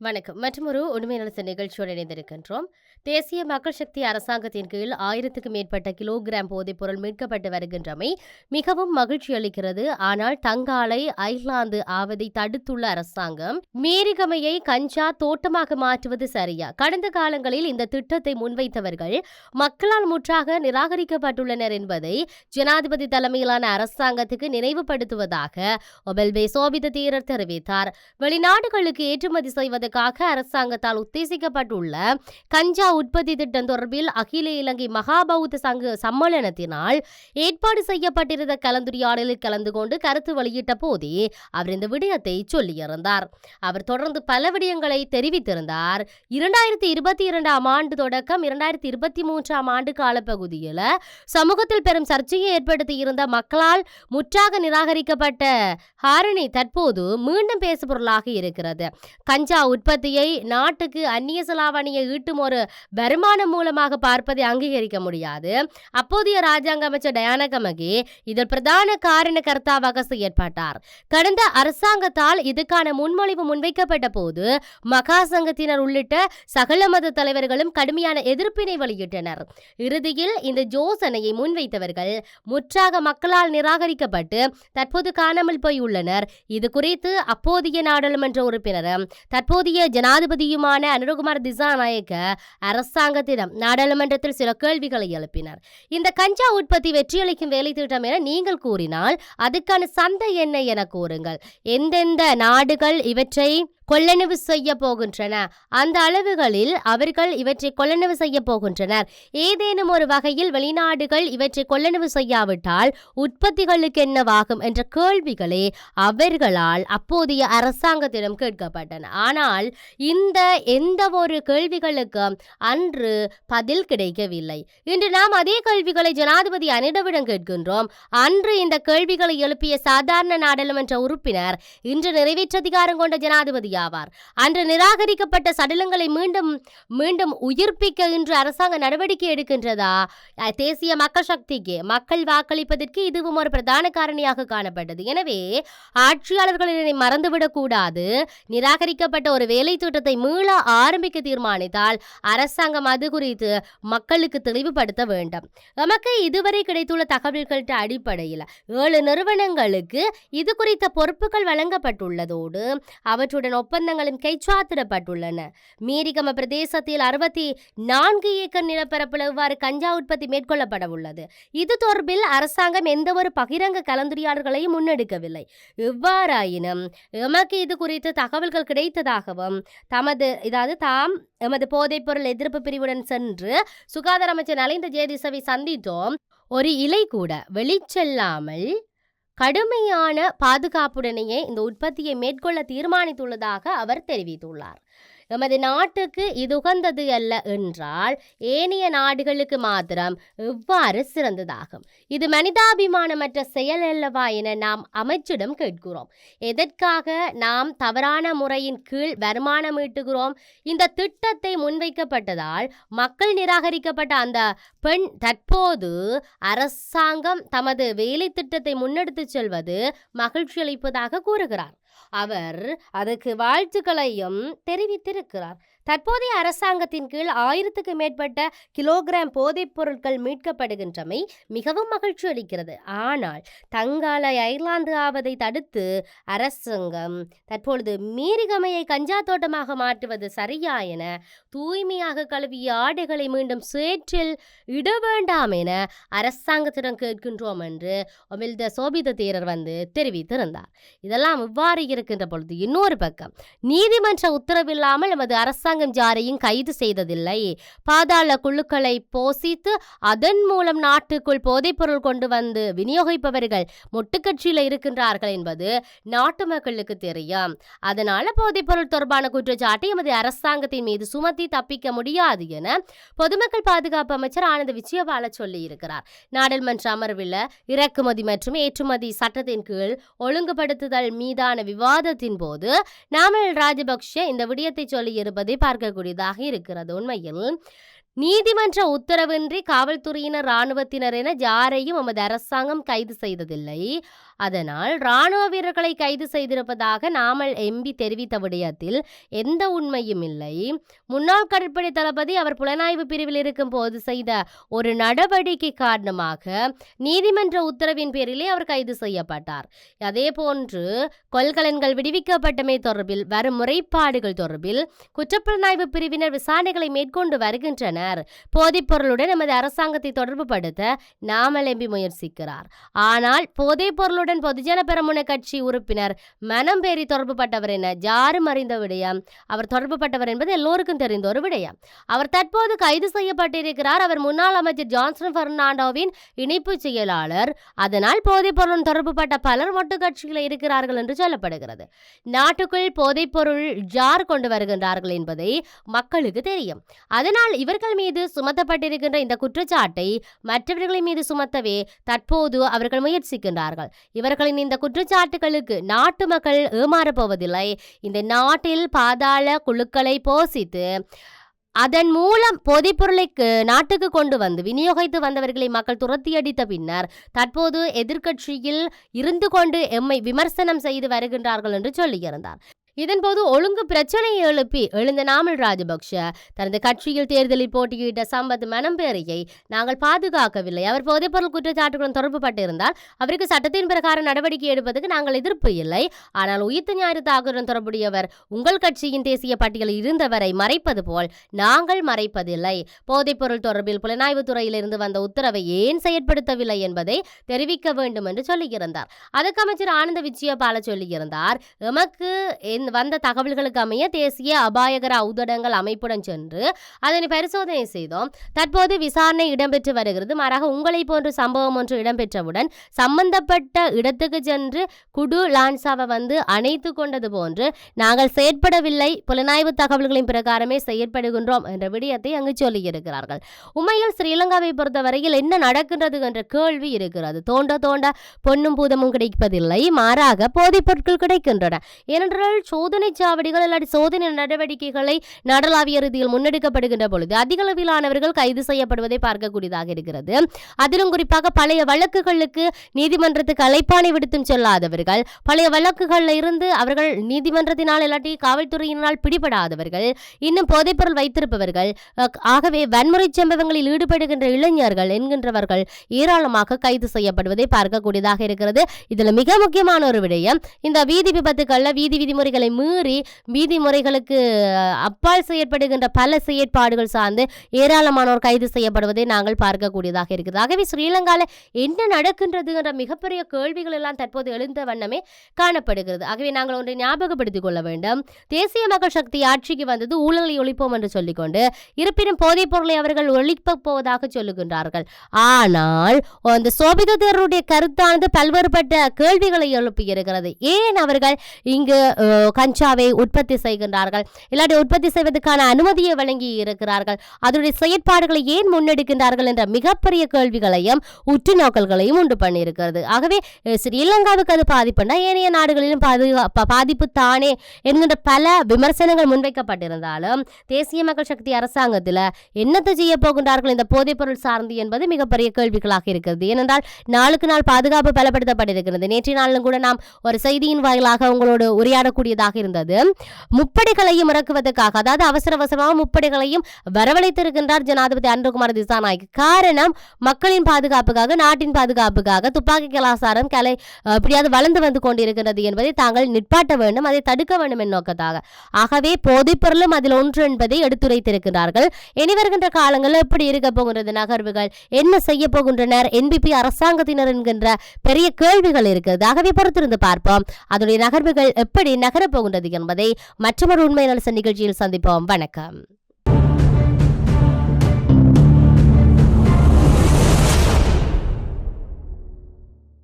வணக்கம். மற்றொரு உண்மை நலத்த நிகழ்ச்சியோடு இணைந்திருக்கின்றோம். தேசிய மக்கள் சக்தி அரசாங்கத்தின் கீழ் ஆயிரத்துக்கும் மேற்பட்ட கிலோகிராம் போதைப்பொருள் மீட்கப்பட்டு வருகின்றமை மிகவும் மகிழ்ச்சி அளிக்கிறது. ஆனால் தங்காலை ஐஸ்லாந்து ஆவதை தடுத்துள்ள அரசாங்கம் மேரிகமையை கஞ்சா தோட்டமாக மாற்றுவது சரியா? கடந்த காலங்களில் இந்த திட்டத்தை முன்வைத்தவர்கள் மக்களால் முற்றாக நிராகரிக்கப்பட்டுள்ளனர் என்பதை ஜனாதிபதி தலைமையிலான அரசாங்கத்துக்கு நினைவுபடுத்துவதாக ஒபெல்பே சோபித தீரர் தெரிவித்தார். வெளிநாடுகளுக்கு ஏற்றுமதி செய்வதற்கு தடுப்பதற்காக அரசாங்கத்தால் உத்தேசிக்கப்பட்டுள்ள கஞ்சா உற்பத்தி திட்டம் தொடர்பில் அகில இலங்கை மகாபௌத்த சங்க சம்மேளனத்தினால் ஏற்பாடு செய்யப்பட்டிருந்த கலந்துரையாடலில் கலந்து கொண்டு கருத்து வெளியிட்ட போதே அவர் இந்த விடயத்தை சொல்லியிருந்தார். அவர் தொடர்ந்து பல விடயங்களை தெரிவித்திருந்தார். இரண்டாயிரத்தி இருபத்தி இரண்டாம் ஆண்டு தொடக்கம் இரண்டாயிரத்தி இருபத்தி மூன்றாம் ஆண்டு காலப்பகுதியில் சமூகத்தில் பெரும் சர்ச்சையை ஏற்படுத்தி இருந்த மக்களால் முற்றாக நிராகரிக்கப்பட்ட ஹாரணி தற்போது மீண்டும் பேசுபொருளாக இருக்கிறது. கஞ்சா உற்பத்தியை நாட்டுக்கு அந்நிய செலாவணியை ஈட்டும் ஒரு வருமானம் மூலமாக பார்ப்பதை அங்கீகரிக்க முடியாது. அப்போதைய ராஜாங்க அமைச்சர் டயானா கமகி இதில் பிரதான காரண கர்த்தாவாக செயற்பட்டார். கடந்த அரசாங்கத்தால் இதுக்கான முன்மொழிவு முன்வைக்கப்பட்ட போது மகா சங்கத்தினர் உள்ளிட்ட சகல மத தலைவர்களும் கடுமையான எதிர்ப்பினை வெளியிட்டனர். இறுதியில் இந்த யோசனையை முன்வைத்தவர்கள் முற்றாக மக்களால் நிராகரிக்கப்பட்டு தற்போது காணாமல் போய் உள்ளனர் இது குறித்து அப்போதைய நாடாளுமன்ற உறுப்பினரும் தற்போது புதிய ஜனாதிபதியுமான அனுரகுமார் திசாநாயக்க அரசாங்கத்திடம் நாடாளுமன்றத்தில் சில கேள்விகளை எழுப்பினார். இந்த கஞ்சா உற்பத்தி வெற்றியளிக்கும் வேலை திட்டம் என நீங்கள் கூறினால் அதுக்கான சந்தை என்ன என கூறுங்கள். எந்தெந்த நாடுகள் இவற்றை கொள்ளளவு செய்ய போகின்றன. அந்த அளவுகளில் அவர்கள் இவற்றை கொள்ளளவு செய்ய போகின்றனர். ஏதேனும் ஒரு வகையில் வெளிநாடுகள் இவற்றை கொள்ளளவு செய்யாவிட்டால் உற்பத்திகளுக்கு என்னவாகும் என்ற கேள்விகளே அவர்களால் அப்போதைய அரசாங்கத்திடம் கேட்கப்பட்டன. ஆனால் இந்த எந்த ஒரு கேள்விகளுக்கும் அன்று பதில் கிடைக்கவில்லை. இன்று நாம் அதே கேள்விகளை ஜனாதிபதி அனிடவிடம் கேட்கின்றோம். அன்று இந்த கேள்விகளை எழுப்பிய சாதாரண நாடாளுமன்ற உறுப்பினர் இன்று நிறைவேற்றதிகாரம் கொண்ட ஜனாதிபதி ஆவார். அன்று நிராகரிக்கப்பட்ட சடலங்களை மீண்டும் மீண்டும் உயிர்ப்பிக்க இன்று அரசாங்க நடவடிக்கை எடுக்கின்றதா? தேசிய மக்கள் சக்திக்கு மக்கள் வாக்களிப்பதற்கு இதுவும் ஒரு பிரதான காரணியாக காணப்பட்டது. எனவே ஆட்சியாளர்கள் இதனை மறந்துவிடக்கூடாது நிராகரிக்கப்பட்ட ஒரு வேலை திட்டத்தை மீள ஆரம்பிக்க தீர்மானித்தால் அரசாங்கம் அது குறித்து மக்களுக்கு தெளிவுபடுத்த வேண்டும். நமக்கு இதுவரை கிடைத்துள்ள தகவல்கள அடிப்படையில் ஏழு நிறுவனங்களுக்கு இது குறித்த பொறுப்புகள் வழங்கப்பட்டுள்ளதோடு அவற்றுடன் ஒப்பந்தங்களும் கைச்சாத்திடப்பட்டுள்ளன. மீரிகம பிரதேசத்தில் அறுபத்தி நான்கு ஏக்கர் நிலப்பரப்பில் இவ்வாறு கஞ்சா உற்பத்தி மேற்கொள்ளப்பட உள்ளது இது தொடர்பில் அரசாங்கம் எந்த ஒரு பகிரங்க கலந்துரையாடல்களையும் முன்னெடுக்கவில்லை. எவ்வாறாயினும் எமக்கு இது குறித்து தகவல்கள் கிடைத்ததாகவும் தமது இதாவது தாம் எமது போதைப்பொருள் எதிர்ப்பு பிரிவுடன் சென்று சுகாதார அமைச்சர் நலிந்த ஜேதிசவை சந்தித்தோம். ஒரு இலை கூட வெளிச்செல்லாமல் கடுமையான பாதுகாப்புடனேயே இந்த உற்பத்தியை மேற்கொள்ள தீர்மானித்துள்ளதாக அவர் தெரிவித்துள்ளார். எமது நாட்டுக்கு இது உகந்தது அல்ல என்றால் ஏனைய நாடுகளுக்கு மாத்திரம் எவ்வாறு சிறந்ததாகும். இது மனிதாபிமானமற்ற செயல் அல்லவா என நாம் அமைச்சிடம் கேட்கிறோம். எதற்காக நாம் தவறான முறையின் கீழ் வருமானம் ஈட்டுகிறோம்? இந்த திட்டத்தை முன்வைக்கப்பட்டதால் மக்கள் நிராகரிக்கப்பட்ட அந்த பெண் தற்போது அரசாங்கம் தமது வேலை திட்டத்தை முன்னெடுத்துச் செல்வது மகிழ்ச்சி அளிப்பதாக கூறுகிறார். அவர் அதற்கு வாழ்த்துக்களையும் தெரிவித்திருக்கிறார். தற்போதைய அரசாங்கத்தின் கீழ் ஆயிரத்துக்கு மேற்பட்ட கிலோகிராம் போதைப் பொருட்கள் மீட்கப்படுகின்றமை மிகவும் மகிழ்ச்சி அளிக்கிறது. ஆனால் தங்கால ஐர்லாந்து ஆவதை தடுத்து அரசாங்கம் தற்பொழுது மீறிகமையை கஞ்சா தோட்டமாக மாற்றுவது சரியா என தூய்மையாக கழுவிய ஆடைகளை மீண்டும் சேற்றில் இட வேண்டாம் என அரசாங்கத்திடம் கேட்கின்றோம் என்று அமில்த சோபித தேரர் வந்து தெரிவித்திருந்தார். இதெல்லாம் இவ்வாறு இருக்கின்ற பொழுது இன்னொரு பக்கம் நீதிமன்ற உத்தரவில்லாமல் எமது அரசாங்க அரசாங்கம் யாரையும் கைது செய்ததில்லை. பாதாள குழுக்களை போசித்து அதன் மூலம் நாட்டுக்குள் போதைப்பொருள் கொண்டு வந்து விநியோகிப்பவர்கள் முட்டுக்கட்சியில் இருக்கின்றார்கள் என்பது நாட்டு மக்களுக்கு தெரியும். அதனால போதைப்பொருள் தொடர்பான குற்றச்சாட்டை எமது அரசாங்கத்தின் மீது சுமத்தி தப்பிக்க முடியாது என பொதுமக்கள் பாதுகாப்பு அமைச்சர் ஆனந்த விஜயபால சொல்லியிருக்கிறார். நாடாளுமன்ற அமர்வில் இறக்குமதி மற்றும் ஏற்றுமதி சட்டத்தின் கீழ் ஒழுங்குபடுத்துதல் மீதான விவாதத்தின் போது நாமல் ராஜபக்ஷ இந்த விடயத்தை சொல்லியிருப்பதை பார்க்கக்கூடியதாக இருக்கிறது. உண்மையில் நீதிமன்ற உத்தரவின்றி காவல்துறையினர் இராணுவத்தினர் என யாரையும் எமது அரசாங்கம் கைது செய்ததில்லை. அதனால் இராணுவ வீரர்களை கைது செய்திருப்பதாக நாமல் எம்பி தெரிவித்த விடயத்தில் எந்த உண்மையும் இல்லை. முன்னாள் கடற்படை தளபதி அவர் புலனாய்வு பிரிவில் இருக்கும் போது செய்த ஒரு நடவடிக்கை காரணமாக நீதிமன்ற உத்தரவின் பேரிலே அவர் கைது செய்யப்பட்டார். அதே போன்று கொள்கலன்கள் விடுவிக்கப்பட்டமை தொடர்பில் வரும் முறைப்பாடுகள் தொடர்பில் குற்றப்புலனாய்வு பிரிவினர் விசாரணைகளை மேற்கொண்டு வருகின்றனர். போதைப்பொருளுடன் நமது அரசாங்கத்தை தொடர்புபடுத்த நாமல் எம்பி முயற்சிக்கிறார். ஆனால் போதைப்பொருளுடன் பொதுஜன பெரமுன கட்சி உறுப்பினர் மனம் பேரி தொடர்புபட்டவர் என ஜாரும் அறிந்த விடயம். அவர் தொடர்புபட்டவர் என்பது எல்லோருக்கும் தெரிந்த ஒரு விடயம். அவர் தற்போது கைது செய்யப்பட்டிருக்கிறார். அவர் முன்னாள் அமைச்சர் ஜான்சன் பெர்னாண்டோவின் இணைப்பு செயலாளர். அதனால் போதைப்பொருளுடன் தொடர்புபட்ட பலர் மொட்டு கட்சியில் இருக்கிறார்கள் என்று சொல்லப்படுகிறது. நாட்டுக்குள் போதைப்பொருள் ஜார் கொண்டு வருகின்றார்கள் என்பதை மக்களுக்கு தெரியும். அதனால் இவர்கள் மீது சுமத்தப்பட்டிருக்கின்ற இந்த குற்றச்சாட்டை மற்றவர்களின் மீது சுமத்தவே தற்போது அவர்கள் முயற்சிக்கின்றார்கள். இவர்களின் இந்த குற்றச்சாட்டுகளுக்கு நாட்டு மக்கள் ஏமாறப்போவதில்லை இந்த நாட்டில் பாதாள குழுக்களை போசித்து அதன் மூலம் போதைப்பொருளைக்கு நாட்டுக்கு கொண்டு வந்து விநியோகித்து வந்தவர்களை மக்கள் துரத்தியடித்த பின்னர் தற்போது எதிர்க்கட்சியில் இருந்து கொண்டு எம்மை விமர்சனம் செய்து வருகின்றார்கள் என்று சொல்லியிருந்தார். இதன்போது ஒழுங்கு பிரச்சனையை எழுப்பி எழுந்த நாமல் ராஜபக்ஷ தனது கட்சியில் தேர்தலில் போட்டியிட்ட சம்பத் மனம்பேரையை நாங்கள் பாதுகாக்கவில்லை. அவர் போதைப்பொருள் குற்றச்சாட்டுகளுடன் தொடர்பு பட்டிருந்தால் அவருக்கு சட்டத்தின் பிரகாரம் நடவடிக்கை எடுப்பதற்கு நாங்கள் எதிர்ப்பு இல்லை. ஆனால் உயிர்த்த ஞாயிறு தாக்குடன் தொடர்புடையவர் உங்கள் கட்சியின் தேசிய பட்டியலில் இருந்தவரை மறைப்பது போல் நாங்கள் மறைப்பதில்லை. போதைப்பொருள் தொடர்பில் புலனாய்வுத்துறையிலிருந்து வந்த உத்தரவை ஏன் செயற்படுத்தவில்லை என்பதை தெரிவிக்க வேண்டும் என்று சொல்லியிருந்தார். அதற்கு அமைச்சர் ஆனந்த விஜயபால சொல்லியிருந்தார் எமக்கு என் வந்த தகவல்களுக்கு அமைய தேசிய அபாயகர ஊதடங்கள் அமைப்புடன் சென்று அதனை பரிசோதனை செய்தோம். தற்போது விசாரணை இடம்பெற்று வருகிறது. மாறாக உங்களை போன்ற சம்பவம் ஒன்று இடம்பெற்றவுடன் சம்பந்தப்பட்ட இடத்துக்கு சென்று குடு லான்சாவை வந்து அணைத்து கொண்டது போன்று நாங்கள் செயற்படவில்லை. புலனாய்வு தகவல்களின் பிரகாரமே செயற்படுகின்றோம் என்ற விடயத்தை அங்கு சொல்லியிருக்கிறார்கள். உண்மையில் ஸ்ரீலங்காவை பொறுத்தவரையில் என்ன நடக்கின்றது என்ற கேள்வி இருக்கிறது. தோண்ட தோண்ட பொன்னும் பூதமும் கிடைப்பதில்லை. மாறாக போதைப் பொருட்கள் கிடைக்கின்றன. ஏனென்றால் சோதனை சாவடிகள் இல்லாட்டி சோதனை நடவடிக்கைகளை நாடளாவிய ரீதியில் முன்னெடுக்கப்படுகின்ற பொழுது அதிக அளவிலானவர்கள் கைது செய்யப்படுவதை பார்க்கக்கூடியதாக இருக்கிறது. அதிலும் குறிப்பாக பழைய வழக்குகளுக்கு நீதிமன்றத்துக்கு அழைப்பானை விடுத்தும் செல்லாதவர்கள் பழைய வழக்குகளில் இருந்து அவர்கள் நீதிமன்றத்தினால் இல்லாட்டி காவல்துறையினால் பிடிபடாதவர்கள் இன்னும் போதைப்பொருள் வைத்திருப்பவர்கள் ஆகவே வன்முறை சம்பவங்களில் ஈடுபடுகின்ற இளைஞர்கள் என்கின்றவர்கள் ஏராளமாக கைது செய்யப்படுவதை பார்க்கக்கூடியதாக இருக்கிறது. இதில் மிக முக்கியமான ஒரு விடயம் இந்த வீதி விபத்துக்களில் வீதி விதிமுறைகளை மீறி நீதிமுறைகளுக்கு அப்பால் செயற்படுகின்ற பல செயற்பாடுகள் சார்ந்து ஏராளமானோர் கைது செய்யப்படுவதை நாங்கள் பார்க்கக்கூடியதாக இருக்குது ஆகவே ஸ்ரீலங்காவில் என்ன நடக்கின்றது என்ற மிகப்பெரிய கேள்விகள் எல்லாம் தற்போது எழுந்த வண்ணமே காணப்படுகிறது. ஆகவே நாங்கள் ஒன்றை ஞாபகப்படுத்திக் கொள்ள வேண்டும். தேசிய மக்கள் சக்தி ஆட்சிக்கு வந்தது ஊழலை ஒழிப்போம் என்று சொல்லிக்கொண்டு இருப்பினும் போதைப் பொருளை அவர்கள் ஒழிப்பப் போவதாக சொல்லுகின்றார்கள். ஆனால் அந்த சோபித தேரருடைய கருத்தானது பல்வேறுபட்ட கேள்விகளை எழுப்பியிருக்கிறது. ஏன் அவர்கள் இங்கு கஞ்சாவை உற்பத்தி செய்கின்றார்கள். இல்லாட்டி உற்பத்தி செய்வதற்கான அனுமதியை வழங்கி இருக்கிறார்கள். அதனுடைய செயற்பாடுகளை ஏன் முன்னெடுக்கின்றார்கள் என்ற மிகப்பெரிய கேள்விகளையும் உற்று நோக்கல்களையும் உண்டு பண்ணியிருக்கிறது. ஆகவே ஸ்ரீலங்காவுக்கு அது பாதிப்புனா ஏனைய நாடுகளிலும் பாதுகா பாதிப்பு தானே என்கின்ற பல விமர்சனங்கள் முன்வைக்கப்பட்டிருந்தாலும் தேசிய மக்கள் சக்தி அரசாங்கத்தில் என்னத்தை செய்ய போகின்றார்கள்? இந்த போதைப்பொருள் சார்ந்து என்பது மிகப்பெரிய கேள்விகளாக இருக்கிறது. ஏனென்றால் நாளுக்கு நாள் பாதுகாப்பு பலப்படுத்தப்பட்டிருக்கிறது. நேற்றைய நாளிலும் கூட நாம் ஒரு செய்தியின் வாயிலாக உங்களோடு வேண்டியதாக இருந்தது. முப்படைகளையும் இறக்குவதற்காக அதாவது அவசர அவசரமாக முப்படைகளையும் வரவழைத்திருக்கின்றார் ஜனாதிபதி அன்புகுமார் திசாநாயக். காரணம் மக்களின் பாதுகாப்புக்காக நாட்டின் பாதுகாப்புக்காக துப்பாக்கி கலாசாரம் கலை இப்படியாவது எப்படியாவது வளர்ந்து வந்து கொண்டிருக்கிறது என்பதை தாங்கள் நிற்பாட்ட வேண்டும் அதை தடுக்க வேண்டும் என் நோக்கத்தாக. ஆகவே போதைப்பொருளும் அதில் ஒன்று என்பதை எடுத்துரைத்திருக்கிறார்கள் இனி வருகின்ற காலங்களில் எப்படி இருக்க போகின்றது நகர்வுகள்? என்ன செய்ய போகின்றனர்? என்பிபி அரசாங்கத்தினர் என்கின்ற பெரிய கேள்விகள் இருக்கிறது ஆகவே பொறுத்திருந்து பார்ப்போம். அதனுடைய நகர்வுகள் எப்படி நகர போகின்றது என்பதை மற்றொரு உண்மை நலச நிகழ்ச்சியில் சந்திப்போம். வணக்கம்.